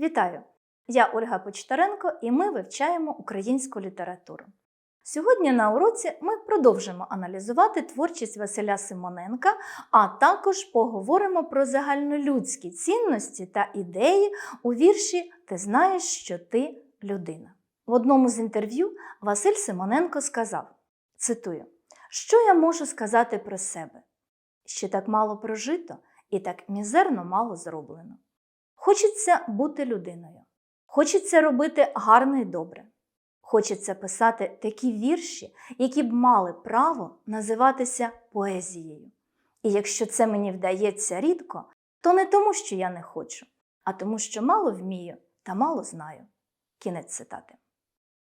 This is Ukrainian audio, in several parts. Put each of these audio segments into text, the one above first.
Вітаю! Я Ольга Почтаренко і ми вивчаємо українську літературу. Сьогодні на уроці ми продовжимо аналізувати творчість Василя Симоненка, а також поговоримо про загальнолюдські цінності та ідеї у вірші Ти знаєш, що ти людина. В одному з інтерв'ю Василь Симоненко сказав: цитую: Що я можу сказати про себе? Ще так мало прожито і так мізерно мало зроблено. Хочеться бути людиною, хочеться робити гарне і добре. Хочеться писати такі вірші, які б мали право називатися поезією. І якщо це мені вдається рідко, то не тому, що я не хочу, а тому, що мало вмію та мало знаю. Кінець цитати.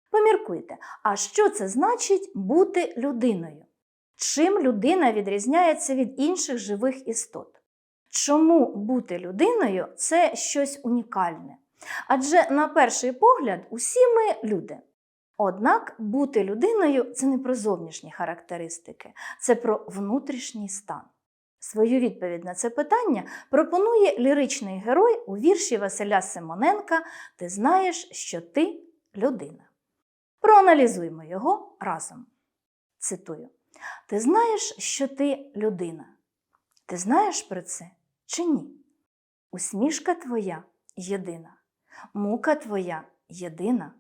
Поміркуйте, а що це значить бути людиною? Чим людина відрізняється від інших живих істот? Чому бути людиною це щось унікальне? Адже на перший погляд усі ми люди. Однак бути людиною це не про зовнішні характеристики, це про внутрішній стан. Свою відповідь на це питання пропонує ліричний герой у вірші Василя Симоненка Ти знаєш, що ти людина. Проаналізуємо його разом. Цитую: Ти знаєш, що ти людина. Ти знаєш про це чи ні? Усмішка твоя єдина, мука твоя єдина,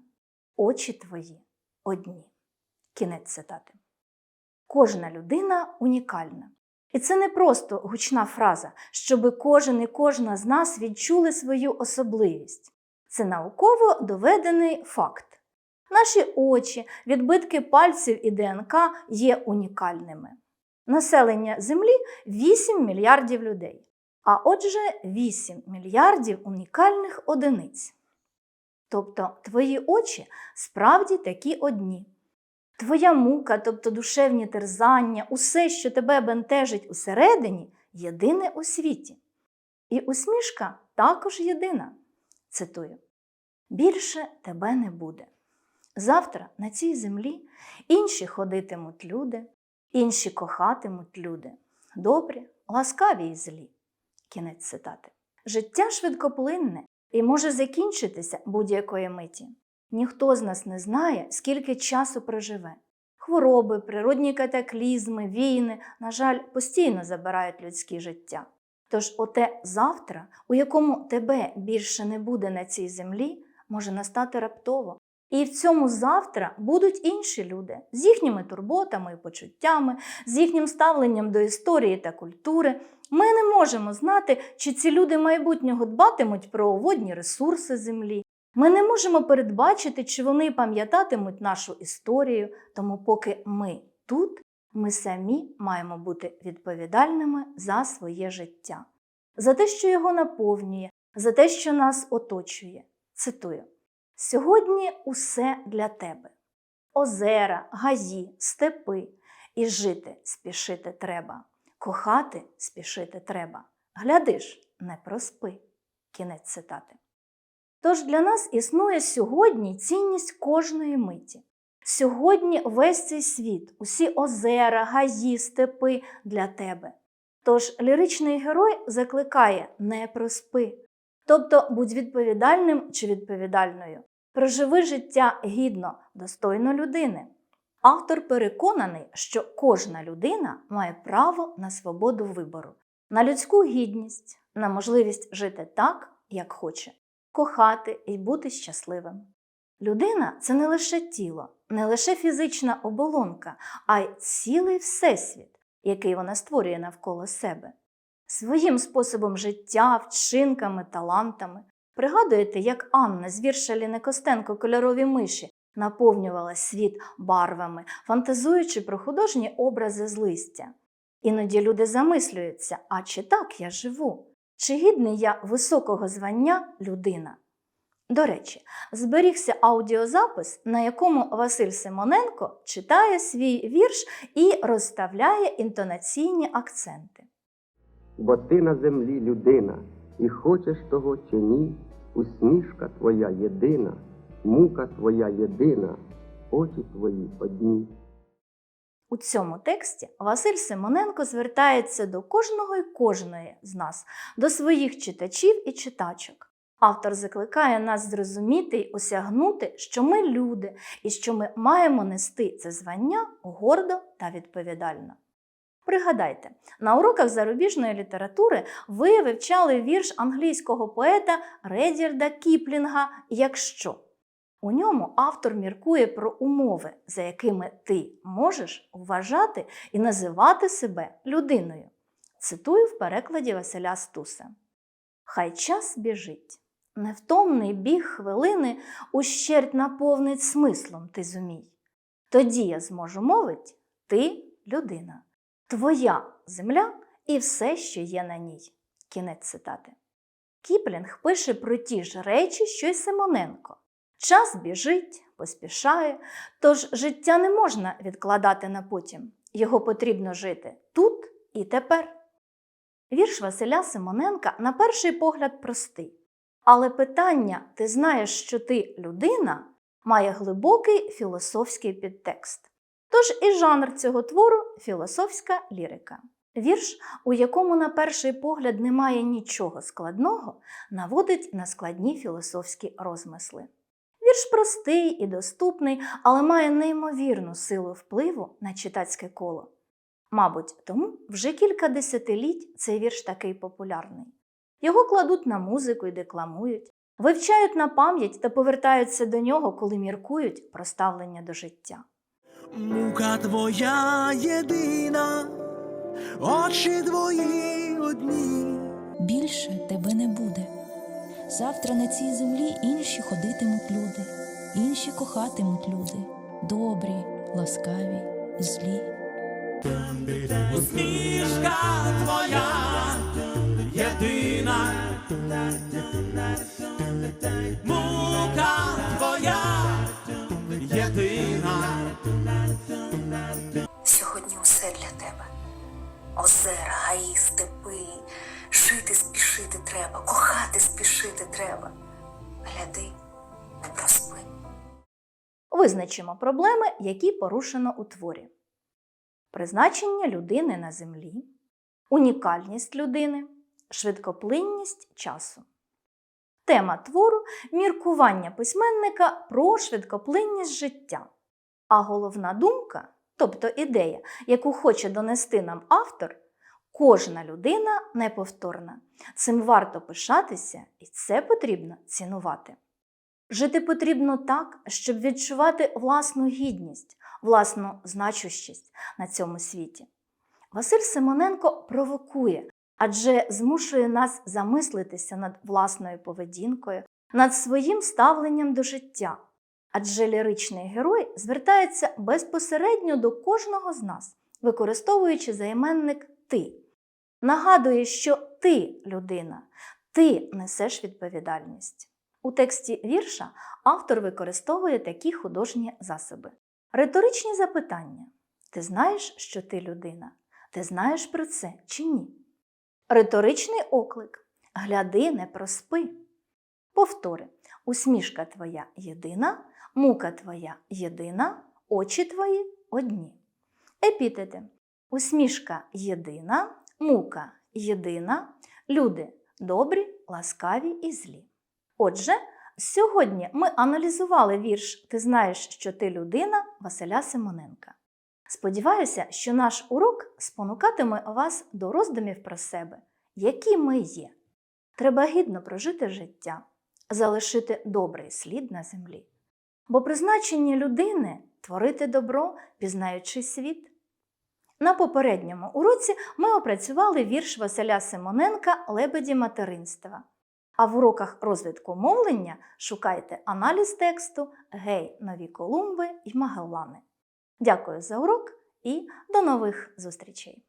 очі твої одні. Кінець цитати. Кожна людина унікальна. І це не просто гучна фраза, щоби кожен і кожна з нас відчули свою особливість. Це науково доведений факт. Наші очі, відбитки пальців і ДНК є унікальними. Населення Землі 8 мільярдів людей, а отже 8 мільярдів унікальних одиниць. Тобто твої очі справді такі одні. Твоя мука, тобто душевні терзання, усе, що тебе бентежить усередині, єдине у світі. І усмішка також єдина. Цитую: більше тебе не буде. Завтра на цій землі інші ходитимуть люди, інші кохатимуть люди, добрі, ласкаві і злі. Кінець цитати. Життя швидкоплинне і може закінчитися будь-якої миті. Ніхто з нас не знає, скільки часу проживе. Хвороби, природні катаклізми, війни, на жаль, постійно забирають людське життя. Тож оте завтра, у якому тебе більше не буде на цій землі, може настати раптово. І в цьому завтра будуть інші люди з їхніми турботами і почуттями, з їхнім ставленням до історії та культури. Ми не можемо знати, чи ці люди майбутнього дбатимуть про водні ресурси землі. Ми не можемо передбачити, чи вони пам'ятатимуть нашу історію, тому поки ми тут, ми самі маємо бути відповідальними за своє життя, за те, що його наповнює, за те, що нас оточує. Цитую. Сьогодні усе для тебе. Озера, гаї, степи. І жити спішити треба, кохати спішити треба. Глядиш, не проспи. Кінець цитати. Тож для нас існує сьогодні цінність кожної миті. Сьогодні весь цей світ, усі озера, гаї, степи для тебе. Тож ліричний герой закликає не проспи. Тобто будь відповідальним чи відповідальною. Проживи життя гідно, достойно людини. Автор переконаний, що кожна людина має право на свободу вибору, на людську гідність, на можливість жити так, як хоче, кохати і бути щасливим. Людина це не лише тіло, не лише фізична оболонка, а й цілий всесвіт, який вона створює навколо себе. Своїм способом життя, вчинками, талантами. Пригадуєте, як Анна з вірша Ліни Костенко кольорові миші наповнювала світ барвами, фантазуючи про художні образи з листя. Іноді люди замислюються, а чи так я живу? Чи гідний я високого звання людина? До речі, зберігся аудіозапис, на якому Василь Симоненко читає свій вірш і розставляє інтонаційні акценти. бо ти на землі людина, і хочеш того чи ні, усмішка твоя єдина, мука твоя єдина, очі твої одні. У цьому тексті Василь Симоненко звертається до кожного і кожної з нас, до своїх читачів і читачок. Автор закликає нас зрозуміти й осягнути, що ми люди і що ми маємо нести це звання гордо та відповідально. Пригадайте, на уроках зарубіжної літератури ви вивчали вірш англійського поета Редірда Кіплінга Якщо. У ньому автор міркує про умови, за якими ти можеш вважати і називати себе людиною. Цитую в перекладі Василя Стуса. Хай час біжить, невтомний біг хвилини ущерть наповнить смислом ти зумій. Тоді я зможу мовить ти людина, твоя земля і все, що є на ній. Кінець цитати. Кіплінг пише про ті ж речі, що й Симоненко. Час біжить, поспішає, тож життя не можна відкладати на потім. Його потрібно жити тут і тепер. Вірш Василя Симоненка на перший погляд простий. Але питання ти знаєш, що ти людина має глибокий філософський підтекст. Тож і жанр цього твору філософська лірика. Вірш, у якому на перший погляд немає нічого складного, наводить на складні філософські розмисли. Вірш простий і доступний, але має неймовірну силу впливу на читацьке коло. Мабуть, тому вже кілька десятиліть цей вірш такий популярний. Його кладуть на музику і декламують, вивчають на пам'ять та повертаються до нього, коли міркують про ставлення до життя. Мука твоя єдина, очі твої одні. Більше тебе не буде. Завтра на цій землі інші ходитимуть люди, інші кохатимуть люди, добрі, ласкаві, злі. Усмішка твоя єдина. Мука твоя єдина. Сьогодні усе для тебе. Озера, гаї, степи, жити спішити треба, кохати спішити треба. Гляди, не проспи. Визначимо проблеми, які порушено у творі. Призначення людини на землі, унікальність людини, швидкоплинність часу. Тема твору міркування письменника про швидкоплинність життя. А головна думка, тобто ідея, яку хоче донести нам автор, кожна людина неповторна. Цим варто пишатися, і це потрібно цінувати. Жити потрібно так, щоб відчувати власну гідність, власну значущість на цьому світі. Василь Симоненко провокує, адже змушує нас замислитися над власною поведінкою, над своїм ставленням до життя. Адже ліричний герой звертається безпосередньо до кожного з нас, використовуючи займенник ти. Нагадує, що ти людина, ти несеш відповідальність. У тексті вірша автор використовує такі художні засоби. Риторичні запитання. Ти знаєш, що ти людина? Ти знаєш про це чи ні? Риторичний оклик. Гляди, не проспи. Повтори. Усмішка твоя єдина, мука твоя єдина, очі твої одні. Епітети. Усмішка єдина, мука єдина, люди добрі, ласкаві і злі. Отже, сьогодні ми аналізували вірш Ти знаєш, що ти людина Василя Симоненка. Сподіваюся, що наш урок спонукатиме вас до роздумів про себе, які ми є. Треба гідно прожити життя, залишити добрий слід на землі. Бо призначення людини творити добро, пізнаючи світ. На попередньому уроці ми опрацювали вірш Василя Симоненка Лебеді материнства. А в уроках розвитку мовлення шукайте аналіз тексту Гей, Нові Колумби і Магеллани. Дякую за урок і до нових зустрічей!